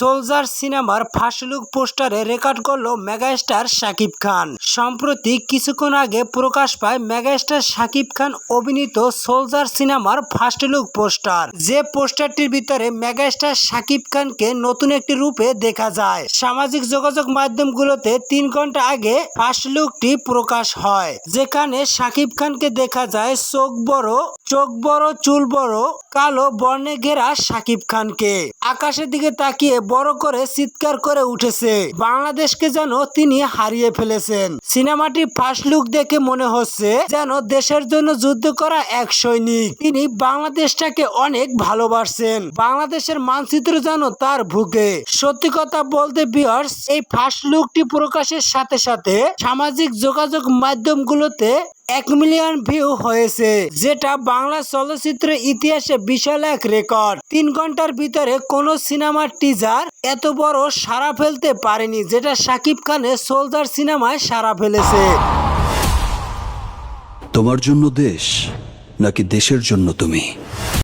Soldier সিনেমার first look পোস্টারে record করল মেগাস্টার শাকিব খান। সম্প্রতি কিছুক্ষণ আগে প্রকাশ পায় মেগাস্টার শাকিব খান অভিনীত সোলজার সিনেমার ফার্স্ট লুক পোস্টার। যে পোস্টারটির ভিতরে মেগাস্টার শাকিব খানকে নতুন একটি রূপে দেখা যায়। সামাজিক যোগাযোগ মাধ্যমগুলোতে তিন ঘণ্টা আগে ফার্স্ট লুকটি প্রকাশ হয়, যেখানে শাকিব খানকে দেখা যায় চোখ বড় চোখ বড়, চুল বড়, কালো বর্ণে ঘেরা শাকিব খানকে। আকাশের দিকে তাকিয়ে বড় করে চিৎকার করে উঠেছে। বাংলাদেশকে যেন তিনি হারিয়ে ফেলেছেন। সিনেমাটি ফার্স্ট লুক দেখে মনে হচ্ছে যেন দেশের জন্য যুদ্ধ করা এক সৈনিক। তিনি বাংলাদেশটাকে অনেক ভালোবাসছেন। বাংলাদেশের মানচিত্র যেন তার ভুকে সত্যি কথা বলতে বিয়ার্স এই ফার্স্ট লুকটি প্রকাশের সাথে সাথে সামাজিক যোগাযোগ মাধ্যমগুলোতে এক মিলিয়ন ভিউ হয়েছে, যেটা বাংলা চলচ্চিত্রের ইতিহাসে বিশাল এক রেকর্ড। তিন ঘণ্টার ভিতরে কোন সিনেমার টিজার এত বড় সারা ফেলতে পারেনি, যেটা সাকিব খানের সোলজার সিনেমায় সারা ফেলেছে। তোমার জন্য দেশ, নাকি দেশের জন্য তুমি?